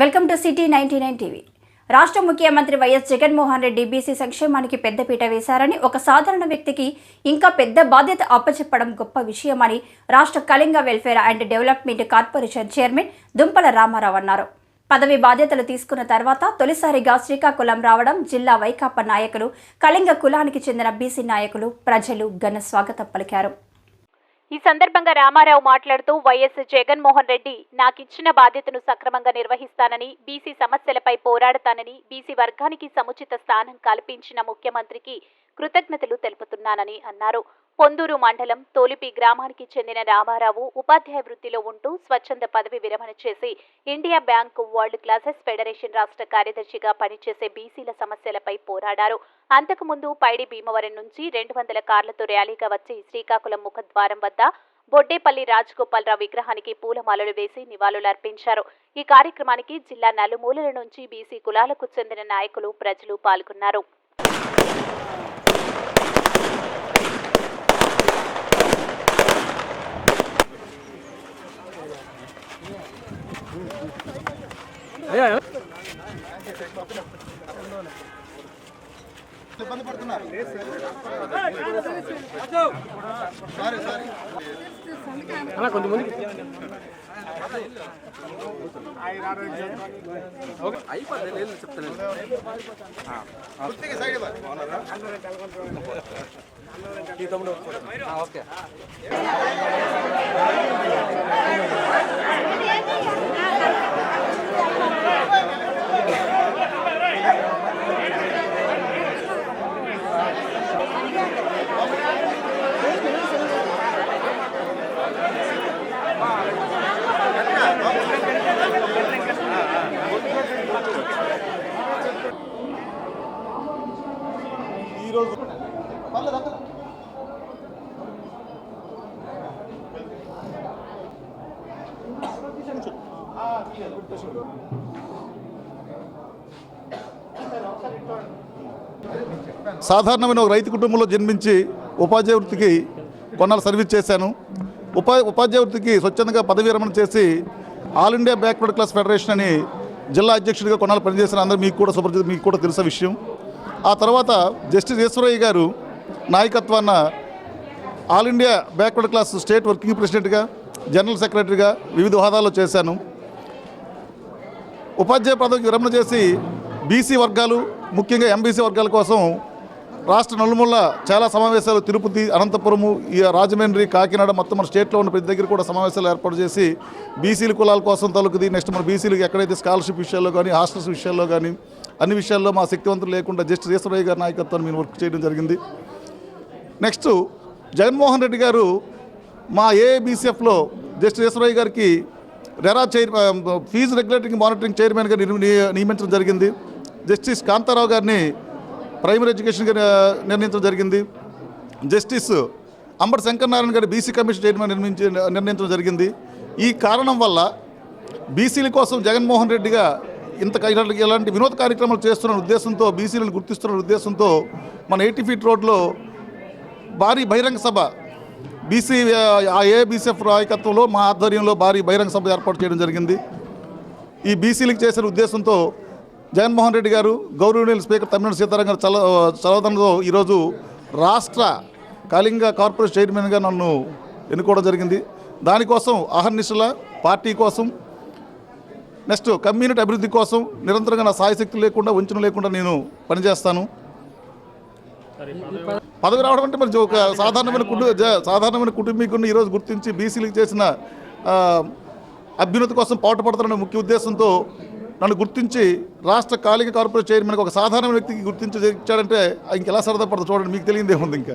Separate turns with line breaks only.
Welcome to city ninety nine TV. రాష్ట్ర ముఖ్యమంత్రి YS Jaganmohan Reddy BC సంక్షేమానికి పెద్దపీట వేశారని ఒక సాధారణ వ్యక్తికి ఇంకా పెద్ద బాధ్యత అప్పచెప్పడం గొప్ప విషయమని రాష్ట్ర Kalinga welfare and development corporation chairman Dumpala Ramarao అన్నారు. పదవి బాధ్యతలు తీసుకున్న తర్వాత తొలిసారిగా శ్రీకాకుళం రావడం జిల్లా వైకాపా నాయకులు కళింగ కులానికి చెందిన బీసీ నాయకులు ప్రజలు ఘన స్వాగతం పలికారు.
ఈ సందర్భంగా రామారావు మాట్లాడుతూ వైఎస్ జగన్మోహన్ రెడ్డి నాకిచ్చిన బాధ్యతను సక్రమంగా నిర్వహిస్తానని బీసీ సమస్యలపై పోరాడతానని బీసీ వర్గానికి సముచిత స్థానం కల్పించిన ముఖ్యమంత్రికి కృతజ్ఞతలు తెలుపుతున్నానని అన్నారు. పొందూరు మండలం తోలిపి గ్రామానికి చెందిన రామారావు ఉపాధ్యాయ వృత్తిలో ఉంటూ స్వచ్ఛంద పదవి విరమణ చేసి India bank world classes federation రాష్ట్ర కార్యదర్శిగా పనిచేసే బీసీల సమస్యలపై పోరాడారు. అంతకుముందు పైడి భీమవరం నుంచి రెండు వందల కార్లతో ర్యాలీగా వచ్చి శ్రీకాకుళం ముఖద్వారం వద్ద బొడ్డేపల్లి రాజగోపాలరావు విగ్రహానికి పూలమాలలు వేసి నివాళులర్పించారు. ఈ కార్యక్రమానికి జిల్లా నలుమూలల నుంచి బీసీ కులాలకు చెందిన నాయకులు ప్రజలు పాల్గొన్నారు.
ఇబ్బంది పడుతున్నారు. పూర్తిగా సైడ్ ఇవ్వాలి ఈరోజు పర్లేదు సాధారణమైన ఒక రైతు కుటుంబంలో జన్మించి ఉపాధ్యాయ వృత్తికి కొన్నాళ్ళు సర్వీస్ చేశాను. ఉపా ఉపాధ్యాయ వృత్తికి స్వచ్ఛందంగా పదవి విరమణ చేసి all India backward class federation అని జిల్లా అధ్యక్షుడిగా కొన్నాళ్ళు పనిచేసిన అందరూ మీకు కూడా సుపరిచిత మీకు కూడా తెలిసిన విషయం. ఆ తర్వాత జస్టిస్ ఈశ్వరయ్య గారు నాయకత్వాన all India backward class state working ప్రెసిడెంట్గా జనరల్ సెక్రటరీగా వివిధ హోదాల్లో చేశాను. ఉపాధ్యాయ పదవికి విరమణ చేసి బీసీ వర్గాలు ముఖ్యంగా ఎంబీసీ వర్గాల కోసం రాష్ట్ర నలుమూల చాలా సమావేశాలు తిరుపతి అనంతపురము ఈ రాజమండ్రి కాకినాడ మొత్తం మన స్టేట్లో ఉన్న ప్రతి దగ్గర కూడా సమావేశాలు ఏర్పాటు చేసి బీసీల కులాల కోసం తలుకుది. నెక్స్ట్ మన బీసీలకు ఎక్కడైతే స్కాలర్షిప్ విషయాల్లో కానీ హాస్టల్స్ విషయాల్లో కానీ అన్ని విషయాల్లో మా శక్తివంతులు లేకుండా జస్టిస్ ఈశ్వరయ్య గారి నాయకత్వాన్ని మేము వర్క్ చేయడం జరిగింది. నెక్స్ట్ జగన్మోహన్ రెడ్డి గారు మా ఏఐబీసీఎఫ్లో జస్టిస్ ఈశ్వరయ్య గారికి RERA chair fee regulating monitoring చైర్మన్గా నియమించడం జరిగింది. జస్టిస్ కాంతారావు గారిని ప్రైమరీ ఎడ్యుకేషన్గా నిర్ణయించడం జరిగింది. జస్టిస్ అంబటి శంకర్ నారాయణ గారి బీసీ కమిషన్ చైర్మన్ నిర్మించి నిర్ణయించడం జరిగింది. ఈ కారణం వల్ల బీసీల కోసం జగన్మోహన్ రెడ్డిగా ఇంత ఇలాంటి వినోద కార్యక్రమాలు చేస్తున్న ఉద్దేశంతో బీసీలను గుర్తిస్తున్న ఉద్దేశంతో మన ఎయిటీ ఫీట్ రోడ్లో భారీ బహిరంగ సభ బీసీ ఆ ఏబీసీఎఫ్ నాయకత్వంలో మా ఆధ్వర్యంలో భారీ బహిరంగ సభ ఏర్పాటు చేయడం జరిగింది. ఈ బీసీలకు చేసిన ఉద్దేశంతో జగన్మోహన్ రెడ్డి గారు గౌరవనీయులు స్పీకర్ తమిళనాడు సీతారాం గారు చల చదవడంలో ఈరోజు రాష్ట్ర కళింగ కార్పొరేషన్ చైర్మన్గా నన్ను ఎన్నుకోవడం జరిగింది. దానికోసం అహర్నిశల పార్టీ కోసం నెక్స్ట్ కమ్యూనిటీ అభివృద్ధి కోసం నిరంతరంగా నా సాయశక్తి లేకుండా వంచన లేకుండా నేను పనిచేస్తాను. పదవి రావడం అంటే మరి ఒక సాధారణమైన కుటుంబ సాధారణమైన కుటుంబీకుడిని ఈరోజు గుర్తించి బీసీలకు చేసిన అభ్యున్నతి కోసం పాటుపడతారనే ముఖ్య ఉద్దేశంతో నన్ను గుర్తించి రాష్ట్ర కాళిక కార్పొరేట్ చైర్మన్కి ఒక సాధారణ వ్యక్తికి గుర్తించి ఇచ్చాడంటే ఇంకెలా సరదా పడదు చూడండి మీకు తెలియదే ఉంది ఇంకా.